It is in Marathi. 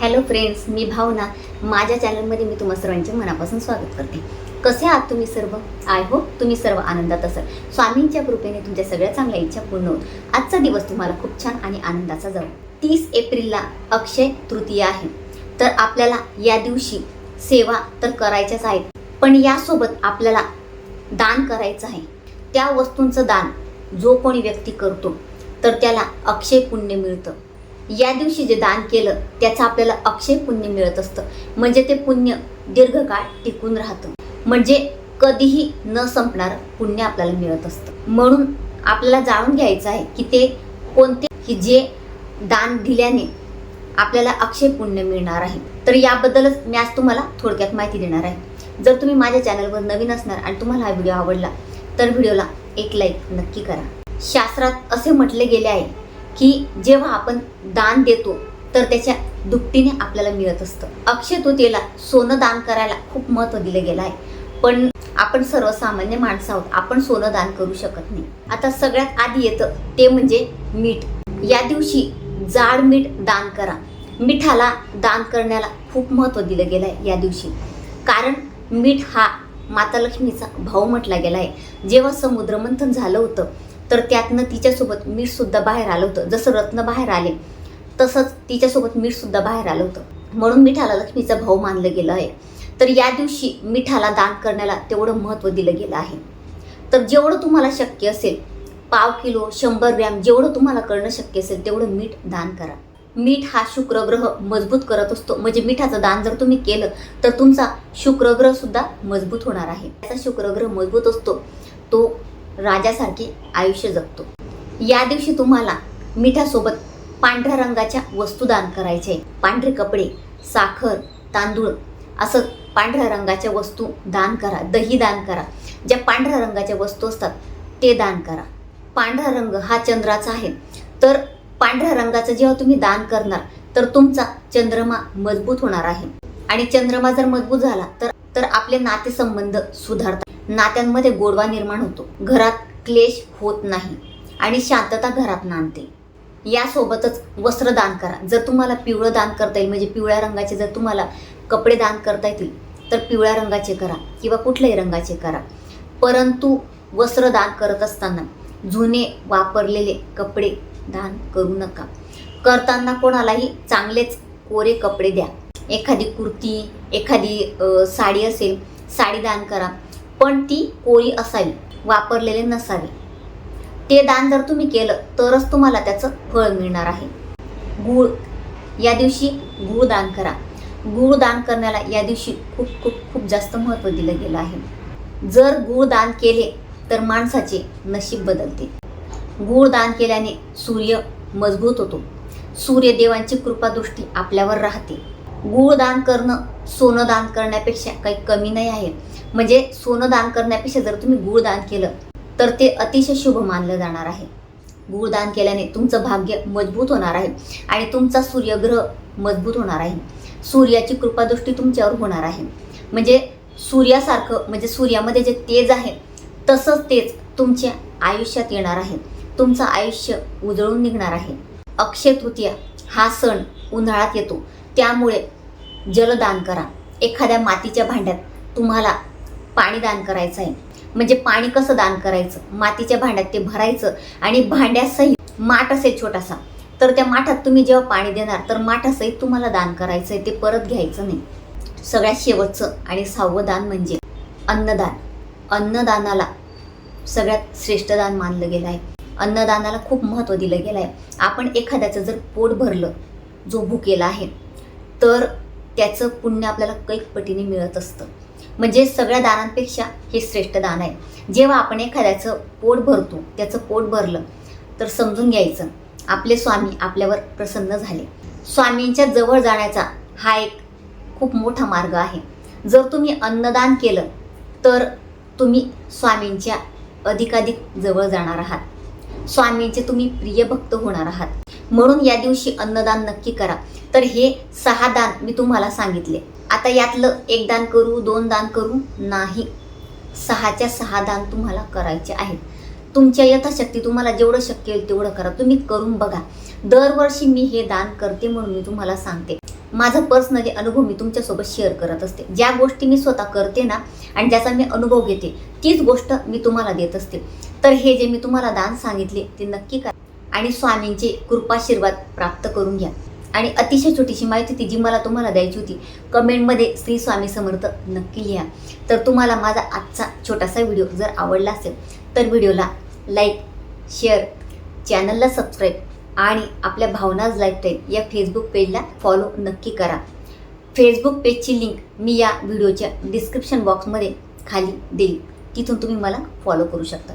हॅलो फ्रेंड्स मी भावना. माझ्या चॅनलमध्ये मी तुम्हा सर्वांचे मनापासून स्वागत करते. कसे आहात तुम्ही सर्व? आय होप तुम्ही सर्व आनंदात असाल. स्वामींच्या कृपेने तुमच्या सगळ्या चांगल्या इच्छा पूर्ण होत. आजचा दिवस तुम्हाला खूप छान आणि आनंदाचा जाऊ तीस एप्रिलला अक्षय तृतीया आहे. तर आपल्याला या दिवशी सेवा तर करायच्याच आहेत. पण यासोबत आपल्याला दान करायचं आहे. त्या वस्तूंचं दान जो कोणी व्यक्ती करतो तर त्याला अक्षय पुण्य मिळतं. या दिवशी जे दान केलं त्याचं आपल्याला अक्षय पुण्य मिळत असतं. म्हणजे ते पुण्य दीर्घकाळ टिकून राहतं. म्हणजे कधीही न संपणार पुण्य आपल्याला मिळत असतं. म्हणून आपल्याला जाणून घ्यायचं आहे की ते कोणते की जे दान दिल्याने आपल्याला अक्षय पुण्य मिळणार आहे. तर याबद्दलच मी आज तुम्हाला थोडक्यात माहिती देणार आहे. जर तुम्ही माझ्या चॅनलवर नवीन असणार आणि तुम्हाला हा व्हिडिओ आवडला तर व्हिडिओला एक लाईक नक्की करा. शास्त्रात असे म्हटले गेले आहे की जेव्हा आपण दान देतो तर त्याच्या दुपटीने आपल्याला मिळत असतं. अक्षय तृतीयेला सोनं दान करायला खूप महत्त्व दिलं गेलं आहे. पण आपण सर्वसामान्य माणसं आहोत. आपण सोनं दान करू शकत नाही. आता सगळ्यात आधी येतं ते म्हणजे मीठ. या दिवशी जाड मीठ दान करा. मिठाला दान करण्याला खूप महत्त्व दिलं गेलं आहे या दिवशी. कारण मीठ हा माता लक्ष्मीचा भाऊ म्हटला गेला आहे. जेव्हा समुद्रमंथन झालं होतं तर त्यातनं तिच्यासोबत मीठसुद्धा बाहेर आलं होतं. जसं रत्न बाहेर आले तसंच तिच्यासोबत मीठसुद्धा बाहेर आलं होतं. म्हणून मिठाला लक्ष्मीचा भाऊ मानलं गेलं आहे. तर या दिवशी मिठाला दान करण्याला तेवढं महत्त्व दिलं गेलं आहे. तर जेवढं तुम्हाला शक्य असेल पाव किलो शंभर ग्रॅम जेवढं तुम्हाला करणं शक्य असेल तेवढं मीठ दान करा. मीठ हा शुक्रग्रह मजबूत करत असतो. म्हणजे मिठाचं दान जर तुम्ही केलं तर तुमचा शुक्रग्रह सुद्धा मजबूत होणार आहे. त्याचा शुक्रग्रह मजबूत असतो तो राजासारखे आयुष्य जगतो. या दिवशी तुम्हाला मिठासोबत पांढऱ्या रंगाच्या वस्तू दान करायचे आहे. पांढरे कपडे साखर तांदूळ असं पांढऱ्या रंगाच्या वस्तू दान करा दही दान करा. ज्या पांढऱ्या रंगाच्या वस्तू असतात ते दान करा. पांढरा रंग हा चंद्राचा आहे. तर पांढऱ्या रंगाचं जेव्हा तुम्ही दान करणार तर तुमचा चंद्रमा मजबूत होणार आहे. आणि चंद्रमा जर मजबूत झाला तर तर आपले नातेसंबंध सुधारतात. नात्यांमध्ये गोडवा निर्माण होतो. घरात क्लेश होत नाही आणि शांतता घरात नांदते. यासोबतच वस्त्र दान करा. जर तुम्हाला पिवळं दान करता येईल म्हणजे पिवळ्या रंगाचे जर तुम्हाला कपडे दान करता येतील तर पिवळ्या रंगाचे करा किंवा कुठल्याही रंगाचे करा. परंतु वस्त्र दान करत असताना जुने वापरलेले कपडे दान करू नका. करताना कोणालाही चांगलेच कोरे कपडे द्या. एखादी कुर्ती एखादी साडी असेल साडी दान करा. पण ती कोरी असावी वापरलेले नसावी. ते दान जर तुम्ही केलं तरच तुम्हाला त्याचं फळ मिळणार आहे. गूळ या दिवशी गूळ दान करा. गूळ दान करण्याला या दिवशी खूप खूप खूप जास्त महत्त्व दिलं गेलं आहे. जर गूळ दान केले तर माणसाचे नशीब बदलते. गूळ दान केल्याने सूर्य मजबूत होतो. सूर्यदेवांची कृपादृष्टी आपल्यावर राहते. गुळ दान करणं सोनं दान करण्यापेक्षा काही कमी नाही आहे. म्हणजे सोनं दान करण्यापेक्षा जर तुम्ही गुळ दान केलं तर ते अतिशय शुभ मानलं जाणार आहे. गुळ दान केल्याने तुमचं भाग्य मजबूत होणार आहे आणि तुमचा सूर्यग्रह मजबूत होणार आहे. सूर्याची कृपादृष्टी तुमच्यावर होणार आहे. म्हणजे सूर्यासारखं म्हणजे सूर्यामध्ये जे तेज आहे तसंच तेज तुमच्या आयुष्यात येणार आहे. तुमचं आयुष्य उजळून निघणार आहे. अक्षय तृतीया हा सण उन्हाळ्यात येतो. त्यामुळे जलदान करा. एखाद्या मातीच्या भांड्यात तुम्हाला पाणी दान करायचं आहे. म्हणजे पाणी कसं दान करायचं? मातीच्या भांड्यात ते भरायचं आणि भांड्यासहित माठ असेल छोटासा तर त्या माठात तुम्ही जेव्हा पाणी देणार तर माठासहित तुम्हाला दान करायचं आहे. ते परत घ्यायचं नाही. सगळ्यात शेवटचं आणि सहावं दान म्हणजे अन्नदान. अन्नदानाला सगळ्यात श्रेष्ठ दान मानलं गेलं आहे. अन्नदानाला खूप महत्त्व दिलं गेलं आहे. आपण एखाद्याचं जर पोट भरलं जो भुकेला आहे तर त्याचं पुण्य आपल्याला कैक पटीने मिळत असतं. म्हणजे सगळ्या दानांपेक्षा हे श्रेष्ठ दान आहे. जेव्हा आपण एखाद्याचं पोट भरतो त्याचं पोट भरलं तर समजून घ्यायचं. आपले स्वामी आपल्यावर प्रसन्न झाले. स्वामींच्या जवळ जाण्याचा हा एक खूप मोठा मार्ग आहे. जर तुम्ही अन्नदान केलं तर तुम्ही स्वामींच्या अधिकाधिक जवळ जाणार आहात. स्वामींचे तुम्ही प्रिय भक्त होणार आहात. म्हणून या दिवशी अन्नदान नक्की करा. तर हे सहा दान मी तुम्हाला सांगितले. आता यातलं एक दान करू दोन दान करू नाही. सहाच्या सहा दान तुम्हाला करायचे आहेत. तुमच्या यथाशक्ती तुम्हाला जेवढं शक्य होईल तेवढं करा. तुम्ही करून बघा. दरवर्षी मी हे दान करते म्हणून मी तुम्हाला सांगते. माझा पर्सनली अनुभव मी तुमच्यासोबत शेअर करत असते. ज्या गोष्टी मी स्वतः करते ना आणि ज्याचा मी अनुभव घेते तीच गोष्ट मी तुम्हाला देत असते. तर हे जे मी तुम्हाला दान सांगितले ते नक्की करा. आणि स्वामींचे कृपाशीर्वाद प्राप्त करून घ्या. आणि अतिशय छोटीशी माहिती ती जी मला तुम्हाला द्यायची होती कमेंटमध्ये श्री स्वामी समर्थ नक्की लिहा. तर तुम्हाला माझा आजचा छोटासा व्हिडिओ जर आवडला असेल तर व्हिडिओला लाईक शेअर चॅनलला सबस्क्राईब आणि आपल्या भावनाज लाईफस्टाईल या फेसबुक पेजला फॉलो नक्की करा. फेसबुक पेजची लिंक मी या व्हिडिओच्या डिस्क्रिप्शन बॉक्समध्ये खाली देईल. तिथून तुम्ही मला फॉलो करू शकता.